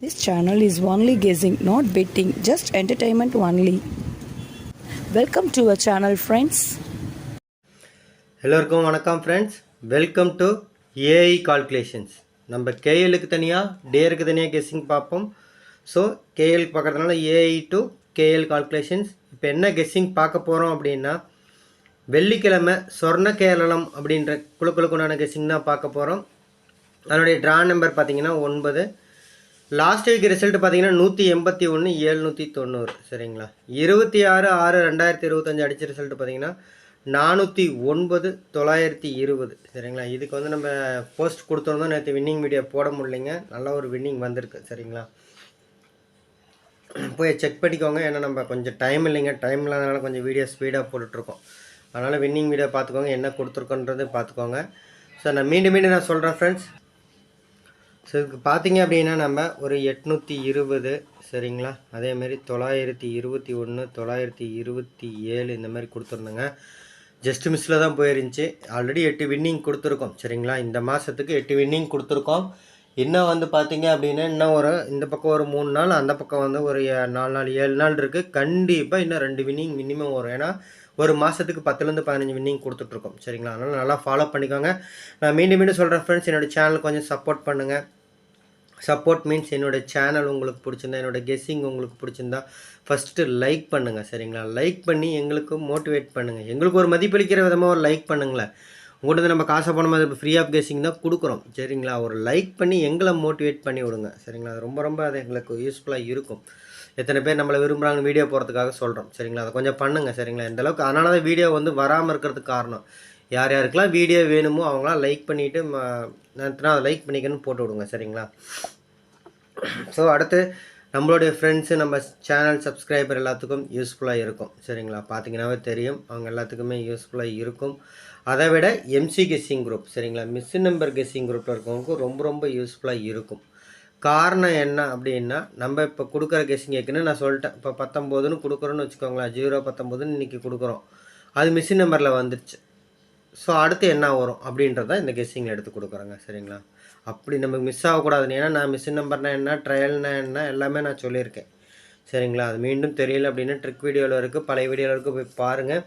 This channel is only guessing, not betting, just entertainment only. Welcome to a channel friends எல்லோருக்கும் வணக்கம் friends welcome to AI calculations நம்ம கேஎலுக்கு தனியாக டேருக்கு தனியாக கெஸ்ஸிங் பார்ப்போம். ஸோ கேஎல் பார்க்குறதுனால ஏஐ டு கேஎல் கால்குலேஷன்ஸ் இப்போ என்ன கெஸ்ஸிங் பார்க்க போகிறோம் அப்படின்னா வெள்ளிக்கிழமை சொர்ண கேரளம் அப்படின்ற குழுக்களுக்குண்டான கெஸ்ஸிங் தான் பார்க்க போகிறோம் அதனுடைய ட்ரா நம்பர் பார்த்தீங்கன்னா ஒன்பது. லாஸ்ட் வீக் ரிசல்ட் பார்த்தீங்கன்னா நூற்றி எண்பத்தி ஒன்று ஏழ்நூற்றி தொண்ணூறு. சரிங்களா? இருபத்தி ஆறு ஆறு ரெண்டாயிரத்தி இருபத்தஞ்சி அடித்த ரிசல்ட் பார்த்தீங்கன்னா நானூற்றி ஒன்பது தொள்ளாயிரத்தி இருபது. சரிங்களா? இதுக்கு வந்து நம்ம போஸ்ட் கொடுத்துருந்தோம் நேற்று வின்னிங் வீடியோ போட முடியலைங்க. நல்ல ஒரு வின்னிங் வந்திருக்கு. சரிங்களா? போய் செக் பண்ணிக்கோங்க. ஏன்னா நம்ம கொஞ்சம் டைம் இல்லைங்க. டைம் இல்லாதனால கொஞ்சம் வீடியோ ஸ்பீடாக போட்டுட்ருக்கோம். அதனால் வின்னிங் வீடியோ பார்த்துக்கோங்க. என்ன கொடுத்துருக்கோன்றது பார்த்துக்கோங்க. ஸோ நான் மீண்டும் மீண்டும் நான் சொல்கிறேன் ஃப்ரெண்ட்ஸ் ஸோ இதுக்கு பார்த்தீங்க அப்படின்னா நம்ம ஒரு எட்நூற்றி இருபது சரிங்களா? அதேமாரி தொள்ளாயிரத்தி இருபத்தி ஒன்று தொள்ளாயிரத்தி இருபத்தி ஏழு இந்த மாதிரி கொடுத்துருந்தோங்க. ஜஸ்ட் மிஸ்ஸில் தான் போயிருந்துச்சு. ஆல்ரெடி எட்டு வின்னிங் கொடுத்துருக்கோம் சரிங்களா? இந்த மாதத்துக்கு எட்டு வின்னிங் கொடுத்துருக்கோம். இன்னும் வந்து பார்த்தீங்க அப்படின்னா இன்னும் ஒரு இந்த பக்கம் ஒரு மூணு நாள் அந்த பக்கம் வந்து ஒரு நாலு நாள் ஏழு நாள் இருக்குது கண்டிப்பாக இன்னும் ரெண்டு வின்னிங் மினிமம் வரும். ஏன்னா ஒரு மாதத்துக்கு பத்துலேருந்து பதினஞ்சு வின்னிங் கொடுத்துட்ருக்கோம் சரிங்களா? அதனால் நல்லா ஃபாலோ பண்ணிக்கோங்க. நான் மீண்டும் மீண்டும் சொல்கிறேன் ஃப்ரெண்ட்ஸ் என்னோடய சேனல் கொஞ்சம் சப்போர்ட் பண்ணுங்கள் சப்போர்ட் மீன்ஸ் என்னோடய சேனல் உங்களுக்கு பிடிச்சிருந்தா என்னோடய கெஸ்ஸிங் உங்களுக்கு பிடிச்சிருந்தா ஃபஸ்ட்டு லைக் பண்ணுங்கள் சரிங்களா? லைக் பண்ணி எங்களுக்கு மோட்டிவேட் பண்ணுங்கள் எங்களுக்கு ஒரு மதிப்பளிக்கிற விதமாக ஒரு லைக் பண்ணுங்களேன். உங்கள்கிட்ட நம்ம காசை பணம் அது ஃப்ரீ ஆஃப் கெஸ்ஸிங் தான் கொடுக்குறோம் சரிங்களா? ஒரு லைக் பண்ணி எங்களை மோட்டிவேட் பண்ணி விடுங்க சரிங்களா? அது ரொம்ப ரொம்ப அது எங்களுக்கு யூஸ்ஃபுல்லாக இருக்கும். எத்தனை பேர் நம்மளை விரும்புகிறாங்க வீடியோ போகிறதுக்காக சொல்கிறோம் சரிங்களா? அதை கொஞ்சம் பண்ணுங்கள் சரிங்களா? இந்த அளவுக்கு அதனால தான் வீடியோ வந்து வராமல் இருக்கிறதுக்கு காரணம். யார் யாருக்கெல்லாம் வீடியோ வேணுமோ அவங்களாம் லைக் பண்ணிவிட்டு நான் அதை லைக் பண்ணிக்கணும்னு போட்டு விடுங்க சரிங்களா? ஸோ அடுத்து நம்மளுடைய ஃப்ரெண்ட்ஸு நம்ம சேனல் சப்ஸ்கிரைபர் எல்லாத்துக்கும் யூஸ்ஃபுல்லாக இருக்கும். சரிங்களா? பார்த்தீங்கன்னாவே தெரியும். அவங்க எல்லாத்துக்குமே யூஸ்ஃபுல்லாக இருக்கும். அதை விட எம்சி கெஸ்ஸிங் குரூப் சரிங்களா? மிஸ் நம்பர் கெஸ்ஸிங் குரூப்பில் இருக்கவங்களுக்கு ரொம்ப ரொம்ப யூஸ்ஃபுல்லாக இருக்கும். காரணம் என்ன அப்படின்னா நம்ம இப்போ கொடுக்குற கெஸ்ஸிங் ஏற்கனவே நான் சொல்லிட்டேன். இப்போ பத்தொம்போதுன்னு கொடுக்குறோன்னு வச்சுக்கோங்களேன். ஜீரோ பத்தொம்போதுன்னு இன்றைக்கி கொடுக்குறோம். அது மிஷின் நம்பரில் வந்துடுச்சு ஸோ அடுத்து என்ன வரும் அப்படின்றத இந்த கெஸ்ஸிங்கில் எடுத்து கொடுக்குறேங்க சரிங்களா? அப்படி நமக்கு மிஸ் ஆகக்கூடாதுன்னு ஏன்னா நான் மிஸ் நம்பர்னால் என்ன ட்ரையல்னா என்ன எல்லாமே நான் சொல்லியிருக்கேன் சரிங்களா? அது மீண்டும் தெரியல அப்படின்னா ட்ரிக் வீடியோவில் இருக்குது பழைய வீடியோவில் இருக்குது போய் பாருங்கள்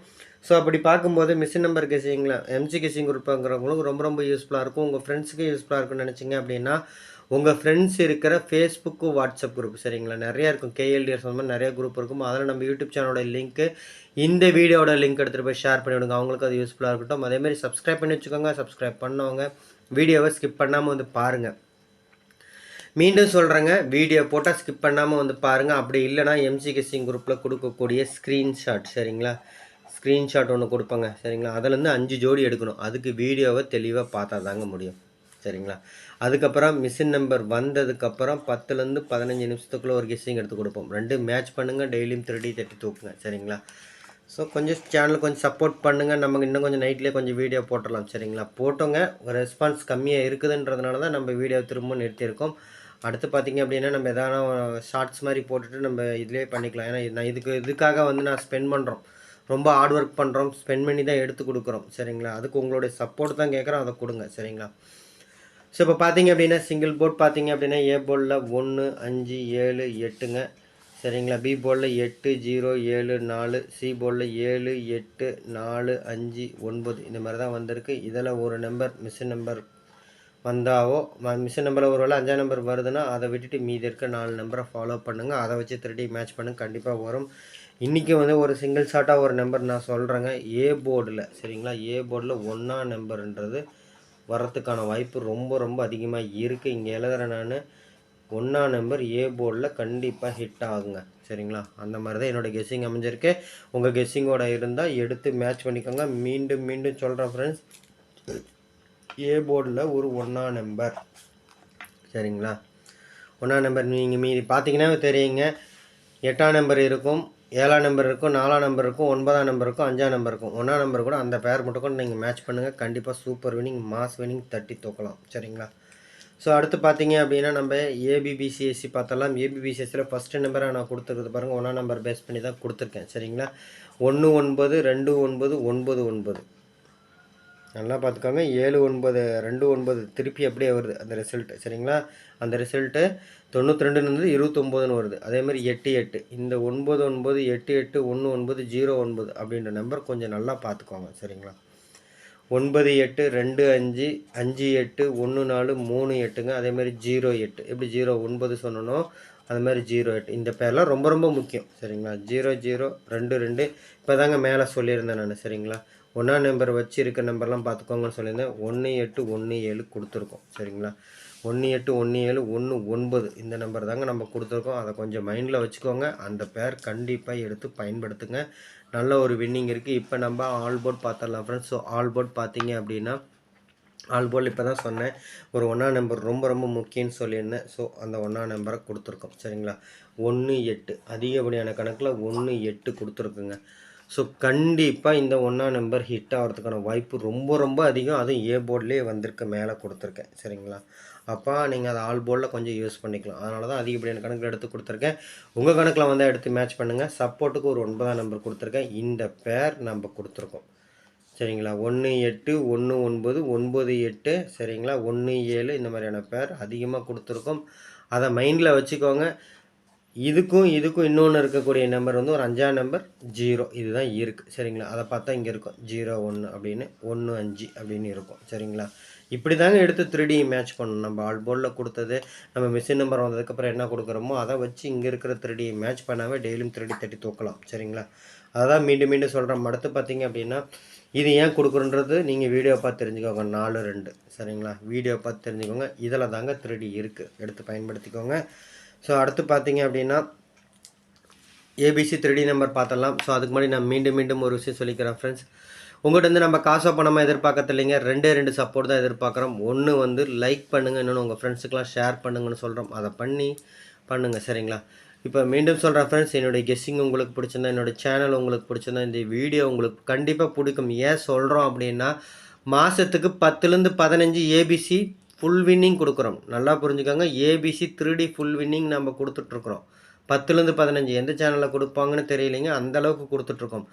ஸோ அப்படி பார்க்கும்போது மிஷின் நம்பர் கெஸ்ஸிங்கில் எம்ஜி கெஸ்ஸிங் குரூப்புங்கிறவங்களுக்கு ரொம்ப ரொம்ப யூஸ்ஃபுல்லாக இருக்கும். உங்கள் ஃப்ரெண்ட்ஸுக்கு யூஸ்ஃபுல்லாக இருக்கும்னு நினச்சிங்க அப்படின்னா உங்கள் ஃப்ரெண்ட்ஸ் இருக்கிற ஃபேஸ்புக்கு வாட்ஸ்அப் குரூப் சரிங்களா? நிறையா இருக்கும். கேஎல்டிஎஸ் அந்த மாதிரி நிறைய குரூப் இருக்கும். அதில் நம்ம யூடியூப் சேனலோட லிங்க்கு இந்த வீடியோட லிங்க் எடுத்துகிட்டு போய் ஷேர் பண்ணி விடுங்க. அவங்களுக்கு அது யூஸ்ஃபுல்லாக இருக்கட்டும். அதேமாதிரி சப்ஸ்கிரைப் பண்ணி வச்சுக்கோங்க. சப்ஸ்கிரைப் பண்ணவங்க வீடியோவை ஸ்கிப் பண்ணாமல் வந்து பாருங்கள் மீண்டும் சொல்கிறேங்க வீடியோ போட்டால் ஸ்கிப் பண்ணாமல் வந்து பாருங்கள் அப்படி இல்லைனா எம்சி குரூப்பில் கொடுக்கக்கூடிய ஸ்க்ரீன்ஷாட் சரிங்களா? ஸ்க்ரீன்ஷாட் ஒன்று கொடுப்பாங்க. சரிங்களா? அதுலேருந்து அஞ்சு ஜோடி எடுக்கணும். அதுக்கு வீடியோவை தெளிவாக பார்த்தா தாங்க முடியும். சரிங்களா? அதுக்கப்புறம் மிஷின் நம்பர் வந்ததுக்கப்புறம் பத்துலேருந்து பதினஞ்சு நிமிஷத்துக்குள்ளே ஒரு கெஸ்ஸிங் எடுத்து கொடுப்போம். ரெண்டு மேட்ச் பண்ணுங்கள் டெய்லியும் திருடி தட்டி தூக்குங்க சரிங்களா? ஸோ கொஞ்சம் சேனல் கொஞ்சம் சப்போர்ட் பண்ணுங்கள் நமக்கு இன்னும் கொஞ்சம் நைட்லேயே கொஞ்சம் வீடியோ போட்டுடலாம் சரிங்களா? போட்டோங்க. ரெஸ்பான்ஸ் கம்மியாக இருக்குதுன்றதுனால தான் நம்ம வீடியோ திரும்ப நிறுத்தியிருக்கோம். அடுத்து பார்த்தீங்க அப்படின்னா நம்ம எதனா ஷார்ட்ஸ் மாதிரி போட்டுட்டு நம்ம இதிலே பண்ணிக்கலாம். ஏன்னா நான் இதுக்கு இதுக்காக வந்து நான் ஸ்பெண்ட் பண்ணுறோம் ரொம்ப ஹார்ட் ஒர்க் பண்ணுறோம் ஸ்பெண்ட் பண்ணி தான் எடுத்து கொடுக்குறோம் சரிங்களா? அதுக்கு உங்களுடைய சப்போர்ட் தான் கேட்குறோம். அதை கொடுங்க சரிங்களா? ஸோ இப்போ பார்த்தீங்க அப்படின்னா சிங்கிள் போர்ட் பார்த்தீங்க அப்படின்னா ஏ போர்டில் ஒன்று அஞ்சு ஏழு எட்டுங்க. சரிங்களா? பி போர்டில் எட்டு ஜீரோ ஏழு நாலு. சி போர்டில் ஏழு எட்டு நாலு அஞ்சு ஒன்பது. இந்த மாதிரி தான் வந்திருக்கு. இதில் ஒரு நம்பர் மிஷின் நம்பர் வந்தாவோ மிஷின் நம்பரில் ஒரு வேளை அஞ்சாம் நம்பர் வருதுன்னா அதை விட்டுட்டு மீதி இருக்க நாலு நம்பரை ஃபாலோ பண்ணுங்கள் அதை வச்சு திருடி மேட்ச் பண்ணுங்க. கண்டிப்பாக வரும். இன்றைக்கி வந்து ஒரு சிங்கிள் ஷாட்டாக ஒரு நம்பர் நான் சொல்கிறேங்க ஏ போர்டில் சரிங்களா? ஏ போர்டில் ஒன்றா நம்பருன்றது வரத்துக்கான வாய்ப்பு ரொம்ப ரொம்ப அதிகமாக இருக்குது இங்கே எழுதுகிறேன் நான். ஒன்றா நம்பர் ஏ போர்டில் கண்டிப்பாக ஹிட் ஆகுங்க. சரிங்களா? அந்த மாதிரி தான் என்னோடய கெஸ்ஸிங் அமைஞ்சிருக்கு உங்கள் கெஸ்ஸிங்கோட இருந்தால் எடுத்து மேட்ச் பண்ணிக்கோங்க. மீண்டும் மீண்டும் சொல்கிறேன் ஃப்ரெண்ட்ஸ் ஏ போர்டில் ஒரு ஒன்றா நம்பர் சரிங்களா? ஒன்றா நம்பர் நீங்கள் மீதி பார்த்தீங்கன்னா தெரியுங்க. எட்டாம் நம்பர் இருக்கும். ஏழாம் நம்பர் இருக்கும் நாலாம் நம்பர் இருக்கும் ஒன்பதாம் நம்பர் இருக்கும் அஞ்சாம் நம்பர் இருக்கும். ஒன்றாம் நம்பர் கூட அந்த பேர் மட்டும் கூட நீங்கள் மேட்ச் பண்ணுங்கள் கண்டிப்பாக சூப்பர் வினிங் மாஸ் வினிங் தட்டி தூக்கலாம். சரிங்களா? ஸோ அடுத்து பார்த்தீங்க அப்படின்னா நம்ம ஏபிபிசிஎஸ்சி பார்த்தலாம் ஏபிபிசிஎஸ்சியில் ஃபஸ்ட்டு நம்பராக நான் கொடுத்துருக்குது பாருங்கள் ஒன்றாம் நம்பர் பேஸ் பண்ணி தான் கொடுத்துருக்கேன். சரிங்களா? ஒன்று ஒன்பது ரெண்டு ஒன்பது ஒன்பது ஒன்பது. நல்லா பார்த்துக்கோங்க. ஏழு ஒன்பது ரெண்டு ஒன்பது திருப்பி அப்படியே வருது அந்த ரிசல்ட்டு சரிங்களா? அந்த ரிசல்ட்டு தொண்ணூற்றி ரெண்டுலேருந்து இருபத்தொம்போதுன்னு வருது. அதேமாதிரி எட்டு எட்டு. இந்த ஒன்பது ஒன்பது எட்டு எட்டு ஒன்று ஒன்பது ஜீரோ ஒன்பது அப்படின்ற நம்பர் கொஞ்சம் நல்லா பார்த்துக்கோங்க. சரிங்களா? ஒன்பது எட்டு ரெண்டு அஞ்சு அஞ்சு எட்டு ஒன்று நாலு மூணு எட்டுங்க. அதேமாதிரி ஜீரோ எட்டு. எப்படி ஜீரோ ஒன்பது சொன்னனோ அது மாதிரி ஜீரோ எட்டு இந்த பேர்லாம் ரொம்ப ரொம்ப முக்கியம். சரிங்களா? ஜீரோ ஜீரோ ரெண்டு ரெண்டு. இப்போ தாங்க மேலே சொல்லியிருந்தேன் நான் சரிங்களா? ஒன்றா நம்பர் வச்சு இருக்க நம்பர்லாம் பார்த்துக்கோங்கன்னு சொல்லியிருந்தேன். ஒன்று எட்டு ஒன்று ஏழு கொடுத்துருக்கோம் சரிங்களா? ஒன்று எட்டு ஒன்று ஏழு ஒன்று ஒன்பது. இந்த நம்பர் தாங்க நம்ம கொடுத்துருக்கோம். அதை கொஞ்சம் மைண்டில் வச்சுக்கோங்க. அந்த பேர் கண்டிப்பாக எடுத்து பயன்படுத்துங்க. நல்ல ஒரு வின்னிங் இருக்குது இப்போ நம்ம ஆல் போர்ட் பார்த்துடலாம் ஃப்ரெண்ட்ஸ் ஸோ ஆல் போர்ட் பார்த்தீங்க அப்படின்னா ஆல் இப்போ தான் சொன்னேன். ஒரு ஒன்றாம் நம்பர் ரொம்ப ரொம்ப முக்கியம்னு சொல்லியிருந்தேன். ஸோ அந்த ஒன்றாம் நம்பரை கொடுத்துருக்கோம். சரிங்களா? ஒன்று எட்டு. அதிகப்படியான கணக்கில் ஒன்று எட்டு கொடுத்துருக்குங்க. ஸோ கண்டிப்பாக இந்த ஒன்றாம் நம்பர் ஹிட் ஆகிறதுக்கான வாய்ப்பு ரொம்ப ரொம்ப அதிகம். அதுவும் ஏ போர்ட்லேயே வந்திருக்க. மேலே கொடுத்துருக்கேன். சரிங்களா? அப்போ நீங்கள் அதை ஆல் போர்டில் கொஞ்சம் யூஸ் பண்ணிக்கலாம். அதனால தான் அதிகப்படியான கணக்கில் எடுத்து கொடுத்துருக்கேன். உங்கள் கணக்கில் வந்தால் எடுத்து மேட்ச் பண்ணுங்கள் சப்போர்ட்டுக்கு ஒரு ஒன்பதாம் நம்பர் கொடுத்துருக்கேன். இந்த பேர் நம்ம கொடுத்துருக்கோம். சரிங்களா? ஒன்று எட்டு ஒன்று ஒன்பது ஒன்பது எட்டு சரிங்களா? ஒன்று ஏழு இந்த மாதிரியான பேர் அதிகமாக கொடுத்துருக்கோம். அதை மைண்டில் வச்சுக்கோங்க. இதுக்கும் இதுக்கும் இன்னொன்று இருக்கக்கூடிய நம்பர் வந்து ஒரு அஞ்சாம் நம்பர் ஜீரோ இதுதான் இருக்குது சரிங்களா? அதை பார்த்தா இங்கே இருக்கும். ஜீரோ ஒன்று அப்படின்னு ஒன்று அஞ்சு அப்படின்னு இருக்கும். சரிங்களா? இப்படி தாங்க எடுத்து த்ரீ மேட்ச் பண்ணணும். நம்ம ஆல் போர்டில் கொடுத்தது நம்ம மிஷின் நம்பர் வந்ததுக்கப்புறம் என்ன கொடுக்குறோமோ அதை வச்சு இங்கே இருக்கிற த்ரீ மேட்ச் பண்ணாவே டெய்லியும் த்ரீ தட்டி தூக்கலாம். சரிங்களா? அதான் மீண்டும் மீண்டும் சொல்கிறேன் அடுத்து பார்த்தீங்க அப்படின்னா இது ஏன் கொடுக்குறன்றது நீங்கள் வீடியோ பார்த்து தெரிஞ்சுக்கோங்க. நாலு ரெண்டு. சரிங்களா? வீடியோ பார்த்து தெரிஞ்சுக்கோங்க. இதில் தாங்க த்ரீ இருக்குது எடுத்து பயன்படுத்திக்கோங்க. ஸோ அடுத்து பார்த்தீங்க அப்படின்னா ஏபிசி த்ரீடி நம்பர் பார்த்தலாம் ஸோ அதுக்கு முன்னாடி நான் மீண்டும் மீண்டும் ஒரு விஷயம் சொல்லிக்கிறேன் ஃப்ரெண்ட்ஸ் உங்கள்கிட்ட வந்து நம்ம காசோ பணமாக எதிர்பார்க்கறது இல்லைங்க. ரெண்டே ரெண்டு சப்போர்ட் தான் எதிர்பார்க்குறோம். ஒன்று வந்து லைக் பண்ணுங்கள் இன்னொன்று உங்கள் ஃப்ரெண்ட்ஸுக்கெலாம் ஷேர் பண்ணுங்கன்னு சொல்கிறோம் அதை பண்ணி பண்ணுங்கள் சரிங்களா? இப்போ மீண்டும் சொல்கிறேன் ஃப்ரெண்ட்ஸ் என்னுடைய கெஸ்ஸிங் உங்களுக்கு பிடிச்சிருந்தா என்னோட சேனல் உங்களுக்கு பிடிச்சிருந்தா இந்த வீடியோ உங்களுக்கு கண்டிப்பாக பிடிக்கும். ஏன் சொல்கிறோம் அப்படின்னா மாதத்துக்கு பத்துலேருந்து பதினஞ்சு ஏபிசி ஃபுல் வின்னிங் கொடுக்குறோம். நல்லா புரிஞ்சுக்கோங்க ABC three D full winning நம்ம கொடுத்துட்ருக்குறோம். பத்துலேருந்து பதினஞ்சு எந்த சேனலில் கொடுப்பாங்கன்னு தெரியலைங்க அந்தளவுக்கு கொடுத்துட்ருக்கோம்.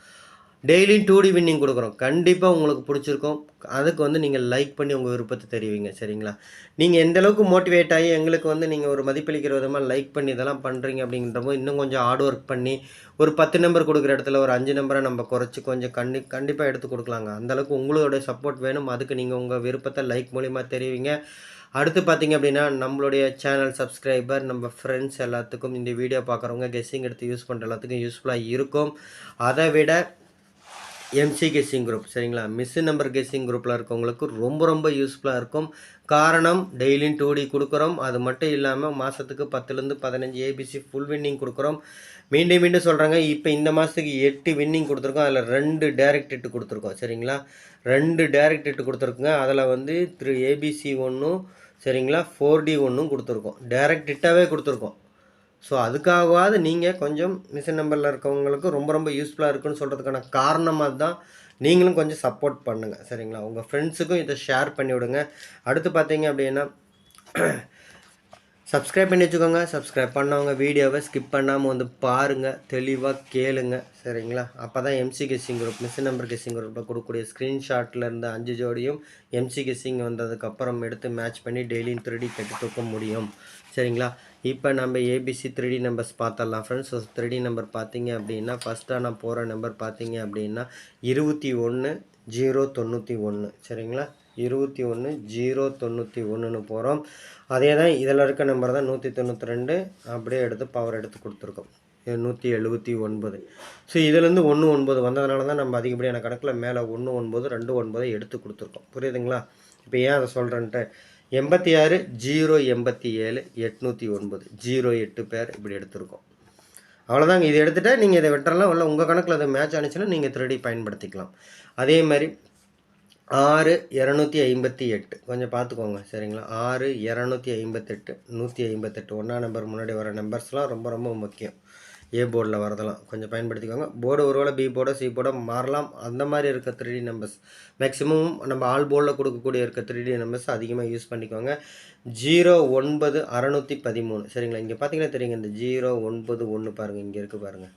டெய்லியும் டூ டி வின்னிங் கொடுக்குறோம். கண்டிப்பாக உங்களுக்கு பிடிச்சிருக்கும். அதுக்கு வந்து நீங்கள் லைக் பண்ணி உங்கள் விருப்பத்தை தெரிவிங்க. சரிங்களா? நீங்கள் எந்த அளவுக்கு மோட்டிவேட் ஆகி எங்களுக்கு வந்து நீங்கள் ஒரு மதிப்பளிக்கிற விதமாக லைக் பண்ணி இதெல்லாம் பண்ணுறீங்க அப்படின்ற போது இன்னும் கொஞ்சம் ஹார்ட் ஒர்க் பண்ணி ஒரு பத்து நம்பர் கொடுக்குற இடத்துல ஒரு அஞ்சு நம்பரை நம்ம குறைச்சி கொஞ்சம் கண்டி கண்டிப்பாக எடுத்து கொடுக்கலாங்க. அந்தளவுக்கு உங்களோட சப்போர்ட் வேணும். அதுக்கு நீங்கள் உங்கள் விருப்பத்தை லைக் மூலிமா தெரிவிங்க. அடுத்து பார்த்தீங்க அப்படின்னா நம்மளுடைய சேனல் சப்ஸ்கிரைபர் நம்ம ஃப்ரெண்ட்ஸ் எல்லாத்துக்கும் இந்த வீடியோ பார்க்குறவங்க கெஸ்ஸிங் எடுத்து யூஸ் பண்ணுற எல்லாத்துக்கும் யூஸ்ஃபுல்லாக இருக்கும். அதை விட எம்சி கெஸ்ஸிங் குரூப் சரிங்களா? மிஸ்ஸு நம்பர் கெஸ்ஸிங் குரூப்பில் இருக்கவங்களுக்கு ரொம்ப ரொம்ப யூஸ்ஃபுல்லாக இருக்கும். காரணம் டெய்லியும் டூ டி கொடுக்குறோம். அது மட்டும் இல்லாமல் மாதத்துக்கு பத்துலேருந்து பதினஞ்சு ஏபிசி ஃபுல் வின்னிங் கொடுக்குறோம். மீண்டும் மீண்டும் சொல்கிறாங்க இப்போ இந்த மாதத்துக்கு எட்டு வின்னிங் கொடுத்துருக்கோம். அதில் ரெண்டு டேரக்ட் இட்டு கொடுத்துருக்கோம் சரிங்களா? ரெண்டு டேரக்ட் இட்டு கொடுத்துருக்குங்க. அதில் வந்து த்ரீ ஏபிசி ஒன்றும் சரிங்களா? ஃபோர் டி ஒன்றும் கொடுத்துருக்கோம். டேரக்ட் இட்டாவே கொடுத்துருக்கோம். ஸோ அதுக்காகவாது நீங்கள் கொஞ்சம் மிஷின் நம்பரில் இருக்கவங்களுக்கு ரொம்ப ரொம்ப யூஸ்ஃபுல்லாக இருக்குன்னு சொல்கிறதுக்கான காரணமாக தான் நீங்களும் கொஞ்சம் சப்போர்ட் பண்ணுங்கள் சரிங்களா? உங்கள் ஃப்ரெண்ட்ஸுக்கும் இதை ஷேர் பண்ணி விடுங்க அடுத்து பார்த்தீங்க அப்படின்னா சப்ஸ்கிரைப் பண்ணி வச்சுக்கோங்க. சப்ஸ்கிரைப் பண்ணவங்க வீடியோவை ஸ்கிப் பண்ணாமல் வந்து பாருங்கள் தெளிவாக கேளுங்க. சரிங்களா? அப்போ தான் MC guessing group miss number guessing குரூப்பில் கொடுக்கக்கூடிய ஸ்க்ரீன்ஷாட்டில் இருந்த அஞ்சு ஜோடியும் எம்சி கெஸ்ஸிங் வந்ததுக்கப்புறம் எடுத்து மேட்ச் பண்ணி டெய்லியும் த்ரீடி கட்டி தூக்க முடியும். சரிங்களா? இப்போ நம்ம ABC three D numbers பார்த்தரலாம் friends so three D number பார்த்தீங்க அப்படின்னா ஃபஸ்ட்டாக நான் போகிற நம்பர் பார்த்தீங்க அப்படின்னா இருபத்தி ஒன்று ஜீரோ தொண்ணூற்றி ஒன்று சரிங்களா? இருபத்தி ஒன்று ஜீரோ தொண்ணூற்றி ஒன்றுன்னு போகிறோம் அதே தான் இதில் இருக்க நம்பர் தான் நூற்றி தொண்ணூற்றி ரெண்டு. அப்படியே எடுத்து பவர் எடுத்து கொடுத்துருக்கோம். நூற்றி எழுபத்தி ஒன்பது. ஸோ இதுலேருந்து ஒன்று ஒன்பது வந்ததுனால தான் நம்ம அதிகப்படியான கணக்கில் மேலே ஒன்று ஒன்பது ரெண்டு ஒன்பதை எடுத்து கொடுத்துருக்கோம். புரியுதுங்களா? இப்போ ஏன் அதை சொல்கிறேன்ட்டு எண்பத்தி ஆறு ஜீரோ எண்பத்தி ஏழு எட்நூற்றி ஒன்பது. ஜீரோ எட்டு பேர் இப்படி எடுத்திருக்கோம். அவ்வளோதாங்க இது எடுத்துகிட்டா நீங்கள் இதை விட்டுறலாம் இல்லை உங்கள் கணக்கில் அதை மேட்ச் ஆனிச்சுன்னா நீங்கள் திருடி பயன்படுத்திக்கலாம். அதே மாதிரி ஆறு இரநூத்தி ஐம்பத்தி எட்டு. கொஞ்சம் பார்த்துக்கோங்க சரிங்களா? ஆறு இரநூத்தி ஐம்பத்தெட்டு நூற்றி ஐம்பத்தெட்டு. ஒன்றா நம்பர் முன்னாடி வர நம்பர்ஸ்லாம் ரொம்ப ரொம்ப முக்கியம். ஏ போர்டில் வரதெல்லாம். கொஞ்சம் பயன்படுத்திக்கோங்க. போர்டு ஒருவேளை பி போர்டோ சி போர்டோ மாறலாம். அந்த மாதிரி இருக்க த்ரீ டி நம்பர்ஸ் மேக்ஸிமம் நம்ம ஆல் போர்டில் கொடுக்கக்கூடிய இருக்க த்ரீ டி நம்பர்ஸ் அதிகமாக யூஸ் பண்ணிக்கோங்க. ஜீரோ ஒன்பது அறநூற்றி பதிமூணு. சரிங்களா? இங்கே பார்த்தீங்கன்னா தெரியுங்க இந்த ஜீரோ ஒன்பது ஒன்று பாருங்கள் இங்கே இருக்குது பாருங்கள்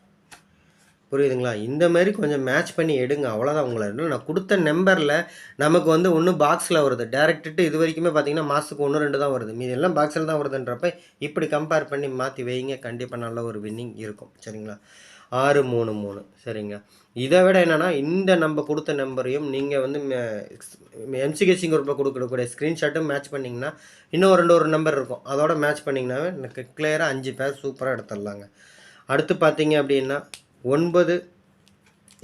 புரியுதுங்களா? இந்த மாதிரி கொஞ்சம் மேட்ச் பண்ணி எடுங்க. அவ்வளோதான் உங்களை. நான் கொடுத்த நம்பரில் நமக்கு வந்து ஒன்று பாக்ஸில் வருது. டேரக்ட்டு இது வரைக்குமே பார்த்தீங்கன்னா மாதத்துக்கு ஒன்று ரெண்டு தான் வருது. மீதி எல்லாம் பாக்ஸில் தான் வருதுன்றப்ப இப்படி கம்பேர் பண்ணி மாற்றி வைங்க. கண்டிப்பாக நல்ல ஒரு வின்னிங் இருக்கும். சரிங்களா? ஆறு மூணு மூணு. சரிங்க. இதை விட என்னென்னா இந்த நம்ம கொடுத்த நம்பரையும் நீங்கள் வந்து எம்சிகேசிங் குரூப்பில் கொடுக்கக்கூடிய ஸ்க்ரீன்ஷாட்டும் மேட்ச் பண்ணிங்கன்னா இன்னும் ரெண்டு ஒரு நம்பர் இருக்கும். அதோட மேட்ச் பண்ணிங்கன்னாவே எனக்கு கிளியராக அஞ்சு பேர் சூப்பராக எடுத்துடலாங்க. அடுத்து பார்த்தீங்க அப்படின்னா ஒன்பது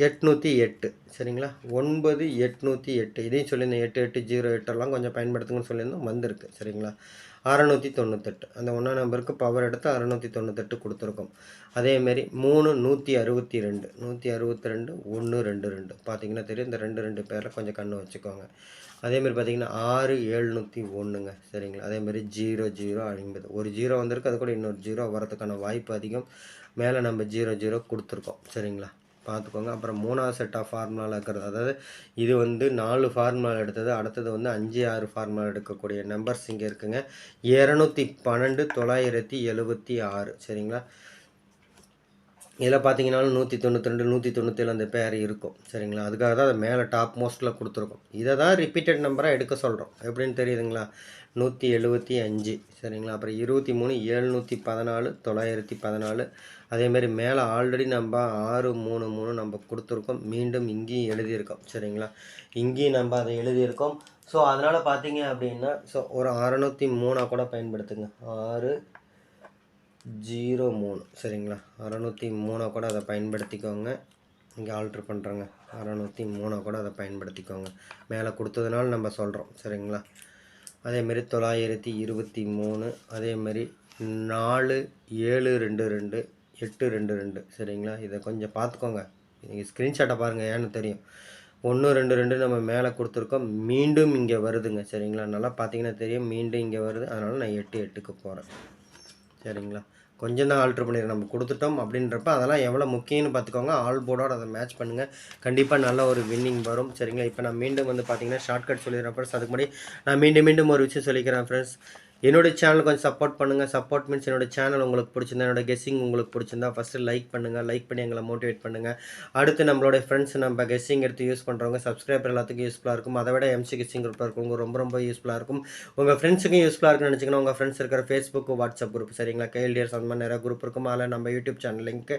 எட்நூற்றி எட்டு. சரிங்களா? ஒன்பது எட்நூற்றி எட்டு. இதையும் சொல்லியிருந்தேன். எட்டு எட்டு ஜீரோ எட்டெல்லாம் கொஞ்சம் பயன்படுத்துங்கன்னு சொல்லியிருந்தோம். வந்திருக்கு. சரிங்களா? அறநூற்றி தொண்ணூத்தெட்டு. அந்த ஒன்றா நம்பருக்கு பவர் எடுத்து அறநூற்றி தொண்ணூத்தெட்டு கொடுத்துருக்கோம். அதேமாரி மூணு நூற்றி அறுபத்தி ரெண்டு. நூற்றி அறுபத்தி ரெண்டு ஒன்று ரெண்டு ரெண்டு. பார்த்தீங்கன்னா தெரியும். இந்த ரெண்டு ரெண்டு பேரில் கொஞ்சம் கண்ணு வச்சுக்கோங்க. அதேமாரி பார்த்தீங்கன்னா ஆறு ஏழ்நூற்றி ஒன்றுங்க சரிங்களா? அதேமாரி ஜீரோ ஜீரோ ஐம்பது. ஒரு ஜீரோ வந்திருக்கு. அது கூட இன்னொரு ஜீரோ வரதுக்கான வாய்ப்பு அதிகம். மேலே நம்ம ஜீரோ ஜீரோ கொடுத்துருக்கோம். சரிங்களா? பார்த்துக்கோங்க. அப்புறம் மூணாவது செட் ஆஃப் ஃபார்முலாவில் இருக்கிறது. அதாவது இது வந்து நாலு ஃபார்முலா எடுத்தது. அடுத்தது வந்து அஞ்சு ஆறு ஃபார்முலா எடுக்கக்கூடிய நம்பர்ஸ் இங்கே இருக்குங்க. இரநூத்தி பன்னெண்டு தொள்ளாயிரத்தி எழுபத்தி ஆறு. சரிங்களா? இதில் பார்த்தீங்கன்னாலும் நூற்றி தொண்ணூற்றி ரெண்டு நூற்றி தொண்ணூற்றேழு அந்த பேர் இருக்கும். சரிங்களா? அதுக்காக தான் அதை மேலே டாப் மோஸ்ட்டில் கொடுத்துருக்கோம். இதை தான் ரிப்பீட்டட் நம்பராக எடுக்க சொல்கிறோம் எப்படின்னு தெரியுதுங்களா? நூற்றி எழுபத்தி அஞ்சு. சரிங்களா? அப்புறம் இருபத்தி மூணு ஏழ்நூற்றி பதினாலு தொள்ளாயிரத்தி பதினாலு. அதேமாரி மேலே ஆல்ரெடி நம்ம ஆறு மூணு மூணு நம்ம கொடுத்துருக்கோம். மீண்டும் இங்கேயும் எழுதியிருக்கோம். சரிங்களா? இங்கேயும் நம்ம அதை எழுதியிருக்கோம். ஸோ அதனால் பார்த்தீங்க அப்படின்னா ஸோ ஒரு அறநூற்றி மூணாக கூட பயன்படுத்துங்க. ஆறு ஜீரோ மூணு. சரிங்களா? அறநூற்றி மூணாக கூட அதை பயன்படுத்திக்கோங்க. இங்கே ஆல்ட்ரு பண்ணுறோங்க அறநூற்றி மூணாக கூட அதை பயன்படுத்திக்கோங்க. மேலே கொடுத்ததுனால நம்ம சொல்கிறோம் சரிங்களா? அதேமாரி தொள்ளாயிரத்தி இருபத்தி மூணு அதேமாரி நாலு ஏழு ரெண்டு ரெண்டு எட்டு ரெண்டு ரெண்டு. சரிங்களா? இதை கொஞ்சம் பார்த்துக்கோங்க. நீங்கள் ஸ்க்ரீன்ஷாட்டை பாருங்கள் ஏன்னு தெரியும். ஒன்று ரெண்டு ரெண்டு நம்ம மேலே கொடுத்துருக்கோம். மீண்டும் இங்கே வருதுங்க. சரிங்களா? நல்லா பார்த்தீங்கன்னா தெரியும். மீண்டும் இங்கே வருது. அதனால் நான் எட்டு எட்டுக்கு போகிறேன் சரிங்களா? கொஞ்சம் தான் ஆல்ட்ரு பண்ணிடுறோம் நம்ம கொடுத்துட்டோம் அப்படின்றப்ப அதெல்லாம் எவ்வளோ முக்கியம்னு பார்த்துக்கோங்க. ஆல் போர்டோட அதை மேட்ச் பண்ணுங்கள் கண்டிப்பாக நல்ல ஒரு வின்னிங் வரும். சரிங்களா இப்போ நான் மீண்டும் வந்து பார்த்தீங்கன்னா ஷார்ட்கட் சொல்லிடுறேன் ஃப்ரெண்ட்ஸ் அதுக்கு முன்னாடி நான் மீண்டும் மீண்டும் ஒரு விஷயம் சொல்லிக்கிறேன் ஃப்ரெண்ட்ஸ் என்னோட சேனல் கொஞ்சம் சப்போர்ட் பண்ணுங்கள் சப்போர்ட் மீன்ஸ் என்னோட சேனல் உங்களுக்கு பிடிச்சிருந்தா என்னோட கெஸ்ஸிங் உங்களுக்கு பிடிச்சிருந்தா ஃபஸ்ட்டு லைக் பண்ணுங்கள் லைக் பண்ணி எங்களை மோட்டிவேட் பண்ணுங்கள் அடுத்து நம்மளோட ஃப்ரெண்ட்ஸ் நம்ம கெஸ்ஸிங் எடுத்து யூஸ் பண்ணுறவங்க சப்ஸ்கிரைபர் எல்லாத்துக்கும் யூஸ்ஃபுல்லாக இருக்கும். அதை விட எம்சி கெஸ்ஸிங் குரூப்பாக இருக்கவங்க ரொம்ப ரொம்ப யூஸ்ஃபுல்லாக இருக்கும். உங்கள் ஃப்ரெண்ட்ஸுக்கும் யூஸ்ஃபுல்லாக இருக்குன்னு நினச்சிங்கன்னா உங்கள் ஃப்ரெண்ட்ஸ் இருக்கிற ஃபேஸ்புக் வாட்ஸ்அப் குரூப் சரிங்களா? கேஎல்டிஎஸ் அந்த மாதிரி நிறைய குரூப் இருக்கும். அதில் நம்ம யூடியூப் சேனல் லிங்க்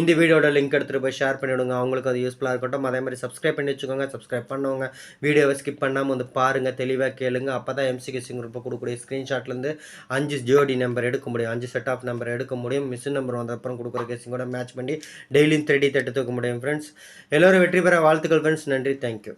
இந்த வீடியோட லிங்க் எடுத்துகிட்டு போய் ஷேர் பண்ணிவிடுங்க அவங்களுக்கு அது யூஸ்ஃபுல்லாக இருக்கட்டும். அதே மாதிரி சப்ஸ்கிரைப் பண்ணி வச்சுக்கோங்க. சப்ஸ்கிரைப் பண்ணவங்க வீடியோவை ஸ்கிப் பண்ணாமல் வந்து பாருங்கள் தெளிவாக கேளுங்க. அப்போ தான் எம்சி கெஸ்ஸிங் குரூப்பை கொடுக்கக்கூடிய ஸ்க்ரீன்ஷாட்லேருந்து அஞ்சு ஜோடி நம்பர் எடுக்க முடியும் அஞ்சு செட் ஆஃப் நம்பர் எடுக்க முடியும் மிஷின் நம்பர் வந்த அப்புறம் கொடுக்குற கேசிங் கூட மேட்ச் பண்ணி டெய்லியும் தேடி தட்டு தூக்க முடியும் ஃப்ரெண்ட்ஸ் எல்லோரும் வெற்றி பெற வாழ்த்துக்கள் ஃப்ரெண்ட்ஸ் நன்றி. தேங்க்யூ